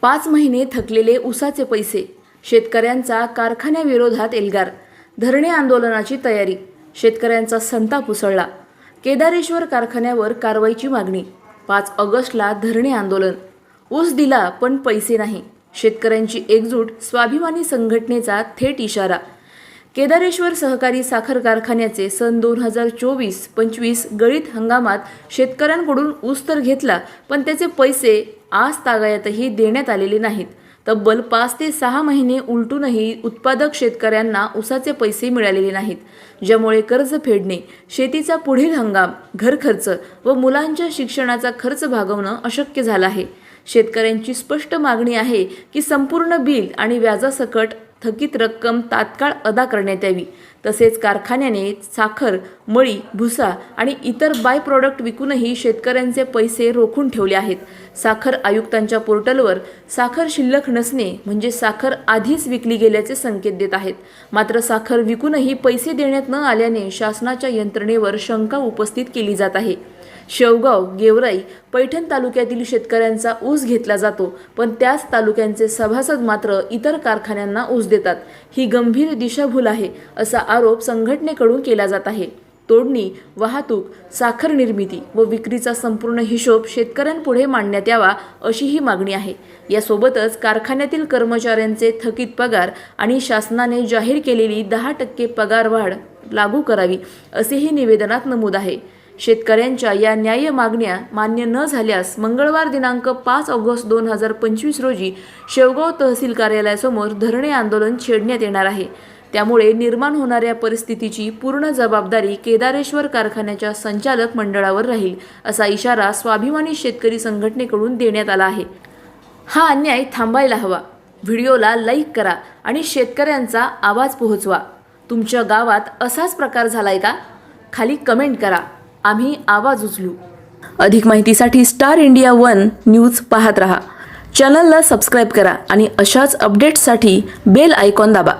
पाच महिने थकलेले उसाचे पैसे शेतकऱ्यांचा कारखान्याविरोधात एल्गार धरणे आंदोलनाची तयारी शेतकऱ्यांचा संताप उसळला केदारेश्वर कारखान्यावर कारवाईची मागणी पाच ऑगस्टला धरणे आंदोलन. ऊस दिला पण पैसे नाही. शेतकऱ्यांची एकजूट स्वाभिमानी संघटनेचा थेट इशारा केदारेश्वर सहकारी साखर कारखान्याचे सन दोन हजार चोवीस पंचवीस गळीत हंगामात शेतकऱ्यांकडून ऊस तर घेतला पण त्याचे पैसे आज तागायतही देण्यात आलेले नाहीत. तब्बल पाच ते सहा महिने उलटूनही उत्पादक शेतकऱ्यांना ऊसाचे पैसे मिळालेले नाहीत ज्यामुळे कर्ज फेडणे शेतीचा पुढील हंगाम घरखर्च व मुलांच्या शिक्षणाचा खर्च भागवणं अशक्य झालं आहे. शेतकऱ्यांची स्पष्ट मागणी आहे की संपूर्ण बिल आणि व्याजासकट थकीत रक्कम तात्काळ अदा करण्यात यावी. तसेच कारखान्याने साखर मळी भुसा आणि इतर बाय प्रॉडक्ट विकूनही शेतकऱ्यांचे पैसे रोखून ठेवले आहेत. साखर आयुक्तांच्या पोर्टलवर साखर शिल्लक नसणे म्हणजे साखर आधीच विकली गेल्याचे संकेत देत आहेत. मात्र साखर विकूनही पैसे देण्यात न आल्याने शासनाच्या यंत्रणेवर शंका उपस्थित केली जात आहे. शेवगाव गेवराई पैठण तालुक्यातील शेतकऱ्यांचा ऊस घेतला जातो. पण त्याच तालुक्यांचे सभासद मात्र इतर कारखान्यांना ऊस देतात. ही गंभीर दिशाभूल आहे असा आरोप संघटनेकडून केला जात आहे. तोडणी वाहतूक साखर निर्मिती व विक्रीचा संपूर्ण हिशोब शेतकऱ्यांपुढे मांडण्यात यावा अशी ही मागणी आहे. यासोबतच कारखान्यातील कर्मचाऱ्यांचे थकीत पगार आणि शासनाने जाहीर केलेली दहा टक्के पगारवाढ लागू करावी असेही निवेदनात नमूद आहे. शेतकऱ्यांच्या या न्याय्य मागण्या मान्य न झाल्यास मंगळवार दिनांक पाच ऑगस्ट दोन हजार पंचवीस रोजी शेवगाव तहसील कार्यालयासमोर धरणे आंदोलन छेडण्यात येणार आहे. त्यामुळे निर्माण होणाऱ्या परिस्थितीची पूर्ण जबाबदारी केदारेश्वर कारखान्याच्या संचालक मंडळावर राहील असा इशारा स्वाभिमानी शेतकरी संघटनेकडून देण्यात आला आहे. हा अन्याय थांबायला हवा. व्हिडिओला लाईक करा आणि शेतकऱ्यांचा आवाज पोहोचवा. तुमच्या गावात असाच प्रकार झालाय का? खाली कमेंट करा. आम्ही आवाज उचलू. अधिक माहितीसाठी स्टार इंडिया वन न्यूज पाहत रहा. चॅनलला सबस्क्राईब करा आणि अशाच अपडेट्ससाठी बेल आयकॉन दाबा.